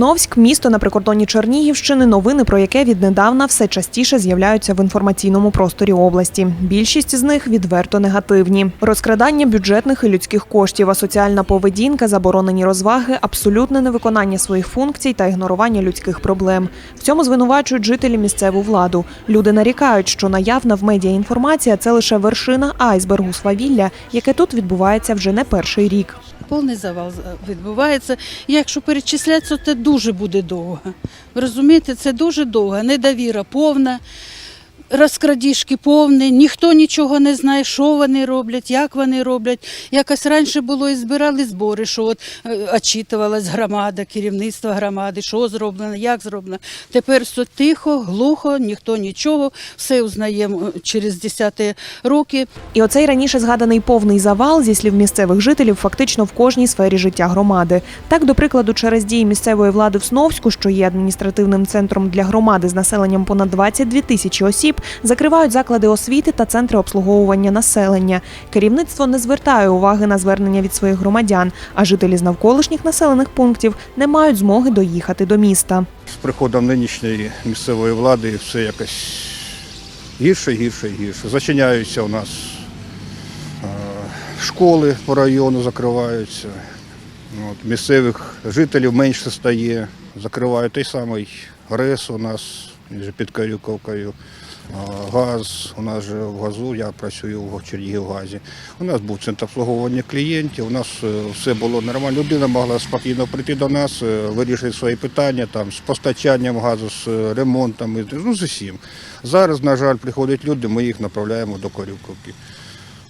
Сосновськ місто на прикордонні Чернігівщини, новини про яке віднедавна все частіше з'являються в інформаційному просторі області. Більшість з них відверто негативні. Розкрадання бюджетних і людських коштів, асоціальна поведінка, заборонені розваги, абсолютне невиконання своїх функцій та ігнорування людських проблем. В цьому звинувачують жителі місцеву владу. Люди нарікають, що наявна в медіа інформація це лише вершина айсбергу свавілля, яке тут відбувається вже не перший рік. Повний завал відбувається. І Якщо перечислятися, це дуже буде довго. Ви розумієте, це дуже довго. Недовіра повна, розкрадіжки повні, ніхто нічого не знає, що вони роблять, як вони роблять. Якось раніше було і збирали збори, що от е, очитувалась громада, керівництво громади, що зроблено, як зроблено. Тепер все тихо, глухо, ніхто нічого, все узнаємо е, через десяти роки. І оцей раніше згаданий повний завал, зі слів місцевих жителів, фактично в кожній сфері життя громади. Так, до прикладу, через дії місцевої влади в Сновську, що є адміністративним центром для громади з населенням понад 22 тисячі осіб, закривають заклади освіти та центри обслуговування населення. Керівництво не звертає уваги на звернення від своїх громадян, а жителі з навколишніх населених пунктів не мають змоги доїхати до міста. З приходом нинішньої місцевої влади все якось гірше, гірше, гірше. Зачиняються у нас е, школи по району, закриваються. От, місцевих жителів менше стає, закривають той самий РЕС у нас під Карюковкою. Газ, у нас же в газу, я працюю в Чернігівгазі. У нас був центр обслуговування клієнтів, у нас е, все було нормально. Людина могла спокійно прийти до нас, е, вирішити свої питання там, з постачанням газу, з е, ремонтом, ну з усім. Зараз, на жаль, приходять люди, ми їх направляємо до Корюковки.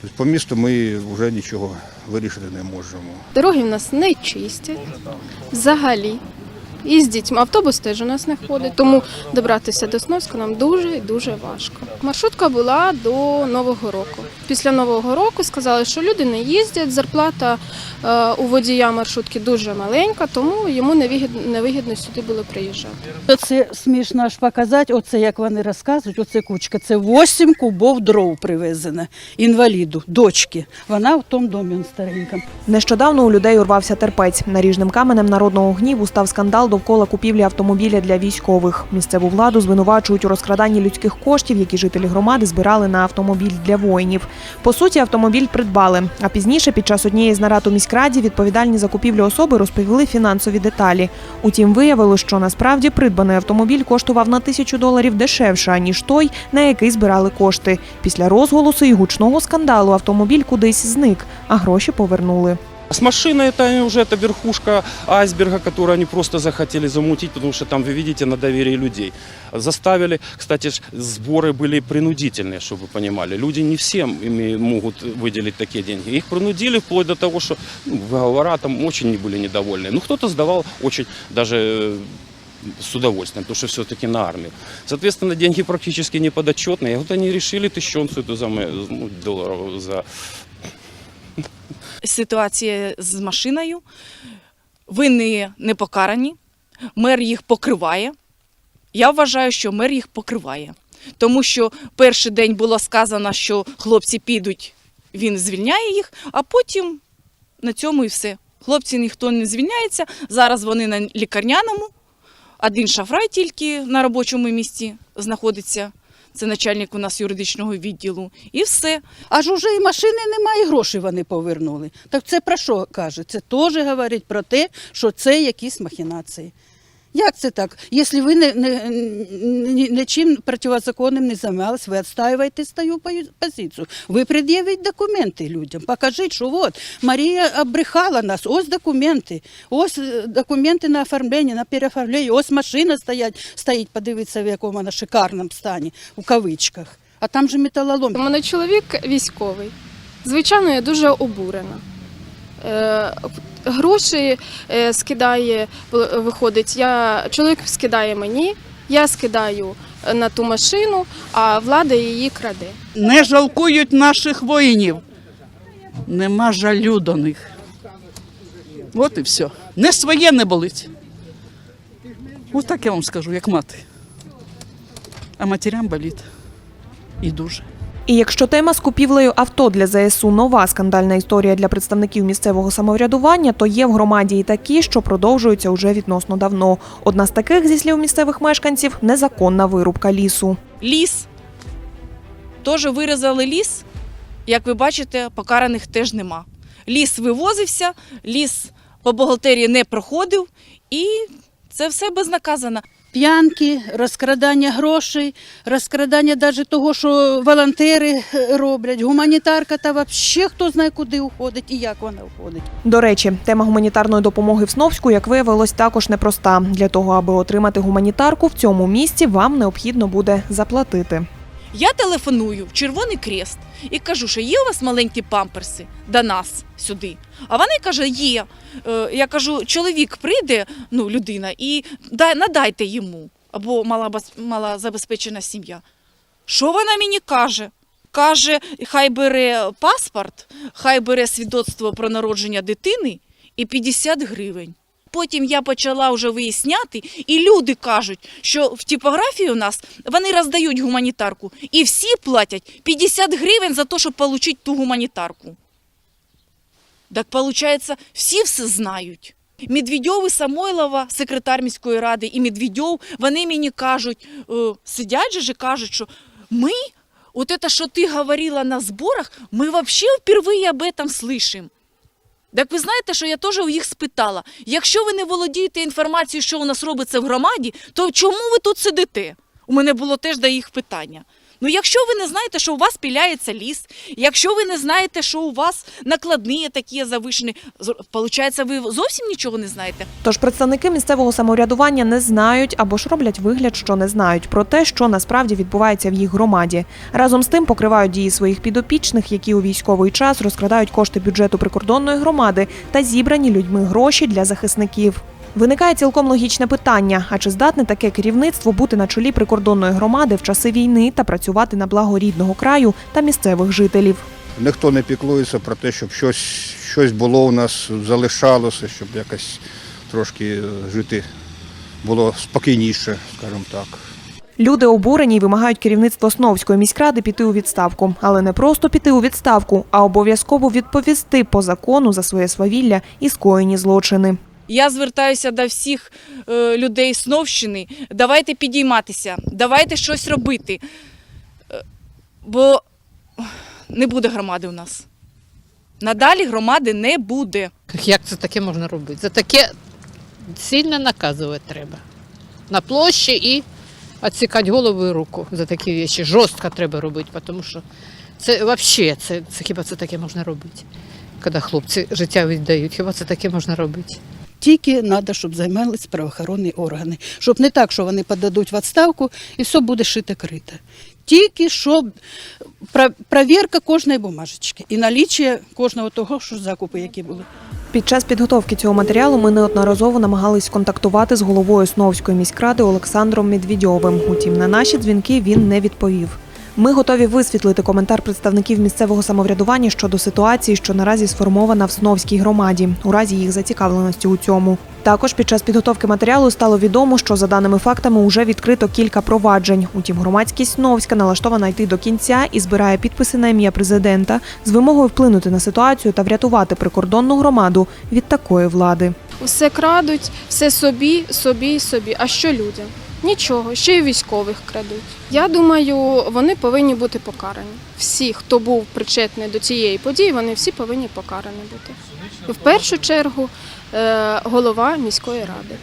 Тобто По місту ми вже нічого вирішити не можемо. Дороги в нас не чисті взагалі. І з дітьми. Автобус теж у нас не ходить, тому добратися до Сновська нам дуже і дуже важко. Маршрутка була до Нового року. Після Нового року сказали, що люди не їздять, зарплата е, у водія маршрутки дуже маленька, тому йому невигідно, сюди було приїжджати. Це смішно аж показати, оце як вони розказують, оце кучка. Це 8 кубов дров привезено інваліду, дочки. Вона в тому домі старенькому. Нещодавно у людей урвався терпець. Наріжним каменем народного гніву став скандал довкола купівлі автомобіля для військових. Місцеву владу звинувачують у розкраданні людських коштів, які жителі громади збирали на автомобіль для воїнів. По суті, автомобіль придбали. А пізніше, під час однієї з нарад у міськраді, відповідальні за купівлю особи розповіли фінансові деталі. Утім, виявилось, що насправді придбаний автомобіль коштував на тисячу доларів дешевше, ніж той, на який збирали кошти. Після розголосу і гучного скандалу автомобіль кудись зник, а гроші повернули. С машиной это уже это верхушка айсберга, которую они просто захотели замутить, потому что там, вы видите, на доверие людей. Заставили, кстати, сборы были принудительные, чтобы вы понимали. Люди не всем ими могут выделить такие деньги. Их принудили вплоть до того, что ну, там очень были недовольны. Ну, кто-то сдавал очень даже э, с удовольствием, потому что все-таки на армию. Соответственно, деньги практически не подотчетные. И вот они решили тысячонцу эту за, м- ну, долларов за ситуація з машиною. Винні не покарані. Мер їх покриває. Я вважаю, що мер їх покриває. Тому що перший день було сказано, що хлопці підуть, він звільняє їх, а потім на цьому і все. Хлопці ніхто не звільняється. Зараз вони на лікарняному. Один шафрай тільки на робочому місці знаходиться. Це начальник у нас юридичного відділу. І все. Аж уже і машини немає, і гроші вони повернули. Так це про що каже? Це теж говорить про те, що це якісь махінації. Як це так? Якщо ви не, не, нічим протизаконним не займалися, ви відстаюєте свою позицію. Ви пред'явіть документи людям. Покажіть, що от Марія обрехала нас, ось документи, ось е, документи на оформлення, на переоформлення, ось машина стоять, стоїть, подивитися, в якому вона шикарному стані, у кавичках. А там же металолом. У мене чоловік військовий. Звичайно, я дуже обурена. Гроші е, скидає, е, виходить, я, чоловік скидає мені, я скидаю е, на ту машину, а влада її краде. не жалкують наших воїнів. Нема жалю до них. От і все. Не своє не болить. Ось так я вам скажу, як мати. А матерям болить. І дуже. І якщо тема з купівлею авто для ЗСУ нова скандальна історія для представників місцевого самоврядування, то є в громаді і такі, що продовжуються уже відносно давно. Одна з таких, зі слів місцевих мешканців, незаконна вирубка лісу. Ліс. Теж вирізали ліс. Як ви бачите, покараних теж нема. Ліс вивозився, ліс по бухгалтерії не проходив, і це все безнаказано. П'янки, розкрадання грошей, розкрадання навіть того, що волонтери е, роблять, гуманітарка та взагалі хто знає, куди уходить і як вона уходить. До речі, тема гуманітарної допомоги в Сновську, як виявилось, також непроста. Для того, аби отримати гуманітарку в цьому місці, вам необхідно буде заплатити. Я телефоную в Червоний Крест і кажу, що є у вас маленькі памперси до нас сюди. А вони каже, є. Е, Я кажу, чоловік прийде, ну, людина, і надайте йому. Або мала, бас- малозабезпечена сім'я. Що вона мені каже? Каже, хай бере паспорт, хай бере свідоцтво про народження дитини і 50 гривень. Потім я почала вже виясняти, і люди кажуть, що в типографії у нас вони роздають гуманітарку, і всі платять 50 гривень за те, щоб отримати ту гуманітарку. Так виходить, всі все знають. Медведьов і Самойлова, секретар міської ради, і Медведьов, вони мені кажуть, е, сидять же ж і кажуть, що ми, от це, що ти говорила на зборах, ми взагалі впервые об этом слышим. Так ви знаєте, що я теж у їх спитала: якщо ви не володієте інформацією, що у нас робиться в громаді, то чому ви тут сидите? У мене було теж до їх питання. Ну, якщо ви не знаєте, що у вас піляється ліс, якщо ви не знаєте, що у вас накладні такі завишені, виходить, ви зовсім нічого не знаєте. Тож представники місцевого самоврядування не знають або ж роблять вигляд, що не знають про те, що насправді відбувається в їх громаді. Разом з тим покривають дії своїх підопічних, які у військовий час розкрадають кошти бюджету прикордонної громади та зібрані людьми гроші для захисників. Виникає цілком логічне питання: а чи здатне таке керівництво бути на чолі прикордонної громади в часи війни та працювати на благо рідного краю та місцевих жителів? Ніхто не піклується про те, щоб щось, щось було у нас, залишалося, щоб якось трошки е, жити було спокійніше, скажімо так. Люди обурені і вимагають керівництво Сновської міськради піти у відставку, але не просто піти у відставку, а обов'язково відповісти по закону за своє свавілля і скоєні злочини. Я звертаюся до всіх е, людей Сновщини. Давайте підійматися, давайте щось робити. Е, бо не буде громади у нас. Надалі громади не буде. Як це таке можна робити? За таке сильно наказувати треба. На площі і відсікати голову і руку за такі речі. Жорстко треба робити, тому що це взагалі, це, це хіба це таке можна робити? Коли хлопці життя віддають, хіба це таке можна робити? Тільки треба, щоб займалися правоохоронні органи. Щоб не так, що вони подадуть в відставку і все буде шите крите. Тільки щоб перевірка кожної бумажечки і наліччя кожного того, що закупи, які були. Під час підготовки цього матеріалу ми неодноразово намагались контактувати з головою Сновської міськради Олександром Медвідьовим. Утім, на наші дзвінки він не відповів. Ми готові висвітлити коментар представників місцевого самоврядування щодо ситуації, що наразі сформована в Сновській громаді, у разі їх зацікавленості у цьому. Також під час підготовки матеріалу стало відомо, що за даними фактами уже відкрито кілька проваджень. Утім, громадськість Сновська налаштована йти до кінця і збирає підписи на ім'я президента з вимогою вплинути на ситуацію та врятувати прикордонну громаду від такої влади. Все крадуть, все собі, собі собі. А що людям? Нічого, ще й військових крадуть. Я думаю, вони повинні бути покарані. Всі, хто був причетний до цієї події, вони всі повинні покарані бути. В першу чергу е, голова міської ради.